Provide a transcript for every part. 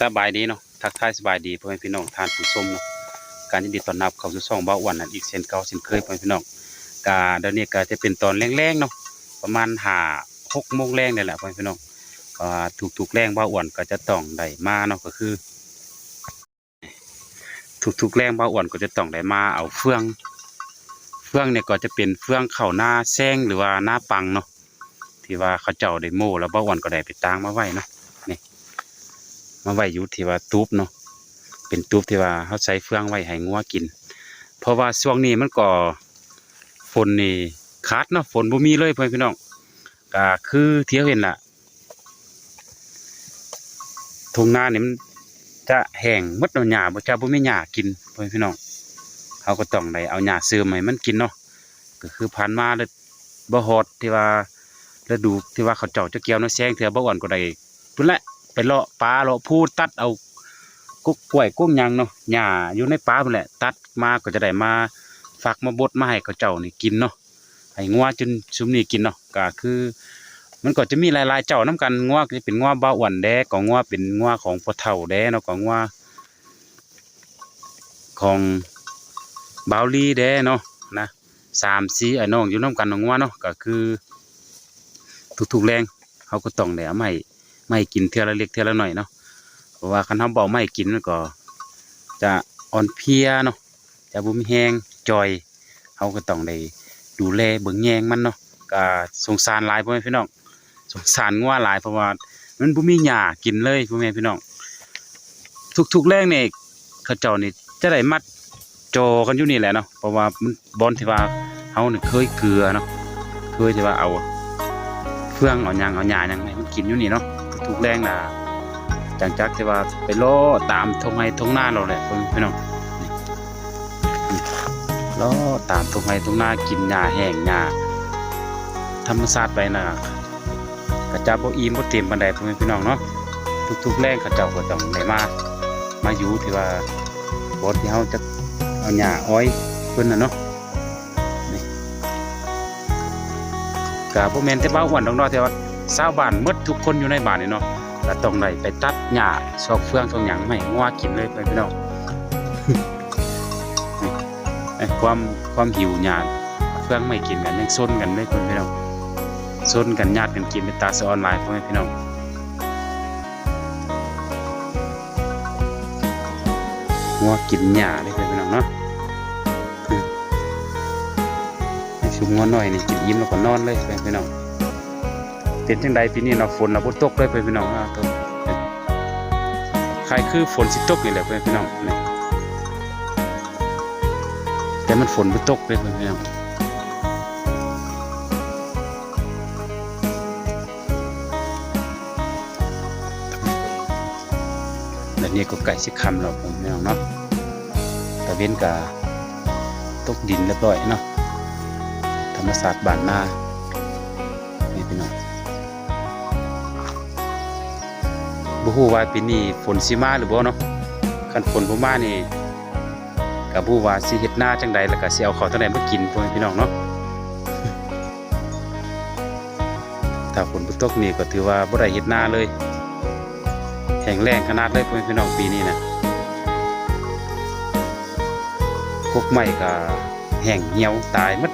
สบายดีเนาะทักทายสบายดีพ่อแม่พี่น้องทานผู้ชมเนาะการยินดีต้อนรับเข้าสู่ช่องเบาอ้วันนั่นอีกเช่นเก่าเช่นเคยพ่อแม่พี่น้องกาเดี๋ยวนี้ก็จะเป็นตอนแรงๆเนาะประมาณหาหกโมงแรงนี่แหละพ่อแม่พี่น้องอ่าถูกแรงเบาอ้วนก็จะต้องได้มาเนาะก็คือ ถูกๆแรงเบาอ้วนก็จะต้องได้มาเอาเฟือง เฟืองเนี่ยก็จะเป็นเฟืองเข้าหน้าแซงหรือว่าหน้าปังเนาะที่ว่าเขาเจ้าได้โม่แล้วเบาอ้วนก็ได้ไปตางมาไว้เนาะ มาไว้อยู่ที่ว่าตูบเนาะเป็นตูบที่ว่าเขาใช้เฟืองไว้ให้งัวกิน เพราะว่าช่วงนี้มันก็ฝนนี่ขาดเนาะฝนบ่มีเลยเพื่อนพี่น้องก็คือเที่ยวเห็นล่ะทุ่งนาเนี่ยมันจะแห้งมดเนาะหญ้าบ่จะบ่มีหญ้ากินเพื่อนพี่น้องเขาก็ต้องได้เอาหญ้าเสริมให้มันกินเนาะก็คือผ่านมาแล้วบ่ฮอดที่ว่าฤดูที่ว่าเขาเจ้าจะเกี่ยวนาะแซงเถื่อบ่อ่อนก็ได้พุ่นแหละ ไปเลาะปลาเลาะพูตัดเอากุ๊กกล้วยกุ้งยังเนาะหญ้าอยู่ในป่าพุ่นแหละ ตัดมาก็จะได้มาฝักมาบดมาให้เขาเจ้านี่กินเนาะให้งัวจนซุมนี้กินเนาะก็คือ มันก็จะมีหลายๆเจ้านํกันงัวก็จะเป็นงัวบ่าอ้วนแดก็งัวเป็นงัวของพ่อเฒ่าแดเนาะก็งัวของบาวลีแดเนาะนะสามสีไอ้น้องอยู่นํกันนาะงัวเนาะก็คือ ทุกๆแรงเขาก็ต้องได้เอามาให้ ไม่กินเท่าละเล็กเท่าละหน่อยเนาะเพราะว่าคันทำเบาไม่กินมันก็ จะอ่อนเพลียเนาะจะบุ้มแห้งจอยเขาก็ต้องได้ดูแลเบิ่งแยงมันเนาะก็สงสารหลายพ่อแม่พี่น้องสงสารงัวหลายเพราะว่ามันบ่มีหญ้ากินเลยพ่อแม่พี่น้องทุกๆแรงนี่เขาเจ้านี่จะได้มัดจอกันอยู่นี่แหละเนาะเพราะว่ามันบอนที่ว่าเฮานี่เคยเกลือเนาะเคยที่ว่าเอาเฟื่องเอาหยังเอาหญ้าหยังให้มันกินอยู่นี่เนาะ ทุกแรงน่ะจังจักที่ว่าไปล้อตามทงไห้ทงหน้าเราแหละพี่น้องนี่นี่ล้อตามทงไห้ทงหน้ากินหญ้าแห้งหญ้าธรรมชาติไปน่ะกระจับบ่อิ่มบ่เต็มปานใดพ่อแม่พี่น้องเนาะทุกๆแรงเขาเจ้าก็ต้องได้มามาอยู่ที่ว่าบ่ที่เฮาจะเอาหญ้าอ้อยเพิ่นน่ะเนาะนี่ก็บ่แม่นแต่บ้าอ้วนดอกเนาะแต่ว่า ชาวบ้านมดทุกคนอยู่ในบ้านนี่เนาะก็ต้องได้ไปตัดหญ้าซอกเฟืองซอกหยังให้งัวกินเลยเพื่อนพี่น้องไอ้ความความหิวหญ้าเฟืองไม่กินกันยังซนกันเลยเพื่อนพี่น้องซนกันญาติกันกินเป็นตาสออนหลายพ่อแม่พี่น้องงัวกินหญ้าเลยเพื่อนพี่น้องเนาะอืมให้ชุมงัวหน่อยนี่กินอิ่มแล้วก็นอนเลยเพื่อนพี่น้อง เป็นจังใดปีนี้เนาะฝนเราบ่ตกเลยเพื่อนพี่น้องอ่าตัวใครคือฝนสิตกนี่แหละเพื่อนพี่น้องนี่แต่มันฝนบ่ตกเลยเพื่อนพี่น้องแล้วนี่ก็ใกล้สิคำเพื่อนพี่น้องเนาะตะเวนก็ตกดินเรียบร้อยเนาะธรรมศาสตร์บ้านนานี่พี่น้อง บ่ฮู้ว่าปีนี้ฝนสิมาหรือบ่เนาะคันฝนบ่มานี่ก็บ่ฮู้ว่าสิเฮ็ดหน้าจังใดแล้วก็สิเอาข้าวจังใดมากินพ่อพี่น้องเนาะถ้าฝนบ่ตกนี่ก็ถือว่าบ่ได้เฮ็ดหน้าเลยแห้งแล้งขนาดเลยพ่อพี่น้องปีนี้นะกกไม้ก็แห้งเหี่ยวตายหมด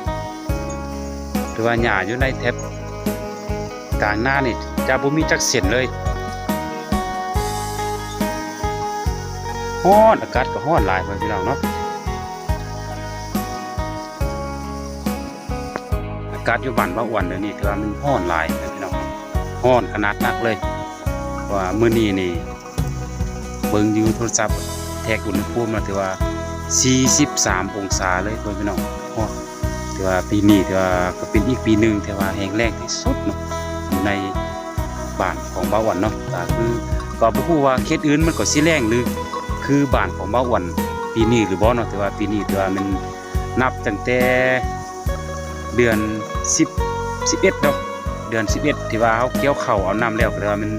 ถือว่าหญ้าอยู่ในแถบกลางหน้านี่จะบ่มีจักเส้นเลย ฮ้อนอากาศก็ฮ้อนหลายเพื่อนพี่น้องเนาะอากาศอยู่บ้านบ่อ้วนเดี๋ยวนี้ถือว่ามันฮ้อนหลายเพื่อนพี่น้องฮ้อนขนาดนักเลยว่ามื้อนี้นี่เบิ่งอยู่โทรศัพท์แทกอุณหภูมิแล้วถือว่า 43 องศาเลยเพื่อนพี่น้องฮ้อนถือว่าปีนี้ถือว่าก็เป็นอีกปีหนึ่งที่ว่าแห้งแล้งที่สุดเนาะอยู่ในบ้านของบ่าอ้วนเนาะก็คือก็บ่ฮู้ว่าเขตอื่นมันก็สิแรงหรือ คือบ้านของบ้าอ้วันปีนี้หรือบ่เนาะแต่ว่าปีนี้ถือว่ามันนับตั้งแต่เดือน10 11เนาะเดือน 11 ที่ว่าเฮาเกี่ยวเข้าเอาน้ำแล้วก็ถือว่ามัน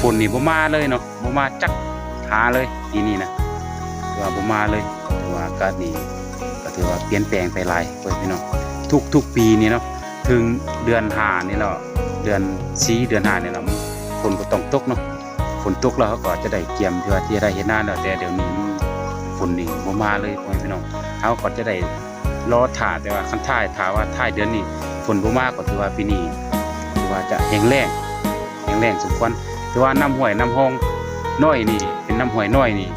ฝนนี่บ่มาเลยเนาะบ่มาจักหาเลยปีนี้นะถือว่าบ่มาเลยถือว่าอากาศนี่ก็ถือว่าเปลี่ยนแปลงไปหลายเพิ่นพี่น้องทุกทุกปีนี่เนาะถึงเดือน5นี่แล้วเดือน4เดือน5นี่แล้วมันฝนบ่ต้องตกเนาะ ฝนตกแล้วเขาก็จะได้เกียมที่ว่าที่จะได้เห็นหน้าแล้วแต่เดี๋ยวนี้ฝนนี่บ่มาเลยพ่อแม่พี่น้องเขาก็จะได้รอถ่าแต่ว่าคันท่ายถ่าว่าท่ายเดือนนี้ฝนบ่มาก็ถือว่าปีนี้ถือว่าจะแห้งแล้งแห้งแล้งสมควรถือว่าน้ำห้วยน้ำห้องน้อยนี่เป็นน้ำห้วยน้อยนี่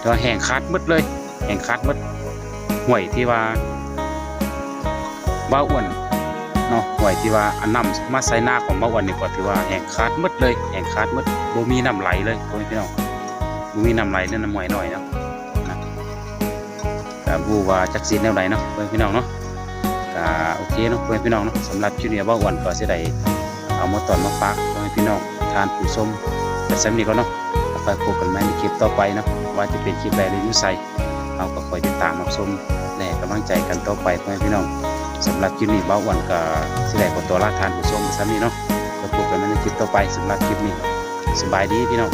ถือว่าแห้งคัดหมดเลยแห้งคัดหมดห้วยที่ว่าบ้าอ้วน เนาะหวยที่ว่าอันนำมาใส่หน้าของเมื่อวันนี้ก็ถือว่าแห้งขาดหมดเลยแห้งขาดหมดบ่มีน้ำไหลเลยพ่อแม่พี่น้องบ่มีน้ำไหลเนั่นน้ำหวยหน่อยเนาะนะก็บ่ว่าจักสิแนวใดเนาะพ่อแม่พี่น้องเนาะก็โอเคเนาะพ่อแม่พี่น้องเนาะสำหรับคลิปนี้ว่าวันก็สิได้เอามาตอนมาฝากพ่อแม่พี่น้องทานผู้ชมแต่สำนี้ก็เนาะแล้วค่อยพบกันใหม่ในคลิปต่อไปนะว่าจะเป็นคลิปใดหรือยู่ไสเอาก็คอยติดตามรับชมและให้กำลังใจกันต่อไปเพื่อแม่พี่น้อง สำหรับคลิปนี้เบ้าอ้วันกับสิได้ขอตัวลาทานผู้ชมซ้ำนี้เนาะแล้วพบกันในคลิปต่อไปสำหรับคลิปนี้สบายดีพี่น้อง